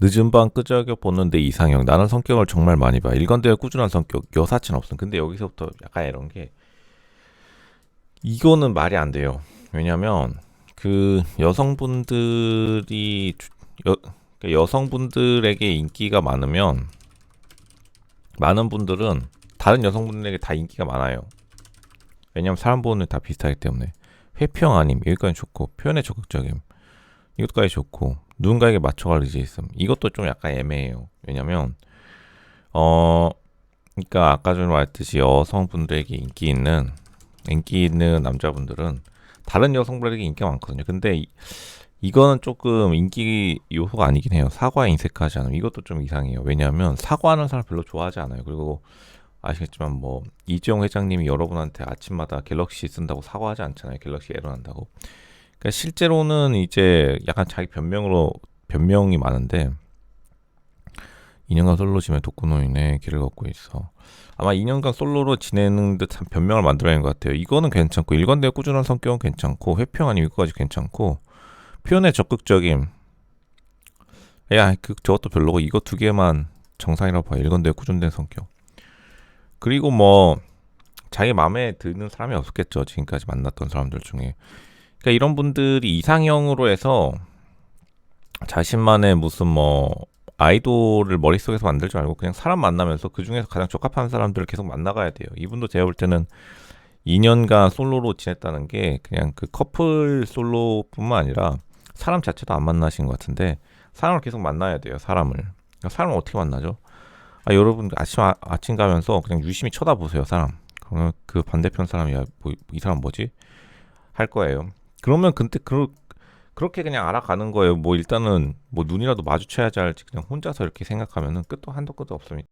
늦은 밤 끄적여 보는데 이상형. 나는 성격을 정말 많이 봐. 일관되어 꾸준한 성격. 여사친 없음. 근데 여기서부터 약간 이런 게 이거는 말이 안 돼요. 왜냐면 그 여성분들이 주- 여, 그러니까 여성분들에게 인기가 많으면 많은 분들은 다른 여성분들에게 다 인기가 많아요. 왜냐면 사람 보는 다 비슷하기 때문에 회평 아님 여기까지 좋고 표현에 적극적임 이것까지 좋고 누군가에게 맞춰갈 의지 있음 이것도 좀 약간 애매해요. 왜냐면 어 그러니까 아까 전에 말했듯이 여성분들에게 인기 있는 인기 있는 남자분들은 다른 여성분들에게 인기가 많거든요. 근데 이, 이거는 조금 인기 요소가 아니긴 해요. 사과에 인색하지 않음. 이것도 좀 이상해요. 왜냐하면 사과하는 사람 별로 좋아하지 않아요. 그리고 아시겠지만 뭐 이재용 회장님이 여러분한테 아침마다 갤럭시 쓴다고 사과하지 않잖아요. 갤럭시 에러 난다고. 그러니까 실제로는 이제 약간 자기 변명으로 변명이 많은데 2년간 솔로 지내 독거노인의 길을 걷고 있어. 아마 2년간 솔로로 지내는 듯한 변명을 만들어야 하는 것 같아요. 이거는 괜찮고 일관되어 꾸준한 성격은 괜찮고 회평 아니면 이거까지 괜찮고 표현에 적극적임. 야, 그 저것도 별로고 이거 두 개만 정상이라고 봐. 일관되어 꾸준된 성격. 그리고 뭐 자기 마음에 드는 사람이 없었겠죠. 지금까지 만났던 사람들 중에. 그러니까 이런 분들이 이상형으로 해서 자신만의 무슨 뭐 아이돌을 머릿속에서 만들지 말고 그냥 사람 만나면서 그 중에서 가장 적합한 사람들을 계속 만나가야 돼요. 이분도 제가 볼 때는 2년간 솔로로 지냈다는 게 그냥 그 커플 솔로뿐만 아니라 사람 자체도 안 만나신 것 같은데 사람을 계속 만나야 돼요. 사람을. 그러니까 사람을 어떻게 만나죠? 아, 여러분 아침 아, 아침 가면서 그냥 유심히 쳐다보세요. 사람. 그러면 그 반대편 사람이 야, 뭐, 이 사람 뭐지? 할 거예요. 그러면 근데 그 그렇게 그냥 알아가는 거예요. 뭐 일단은 뭐 눈이라도 마주쳐야지 할지 그냥 혼자서 이렇게 생각하면은 끝도 한도 끝도 없습니다.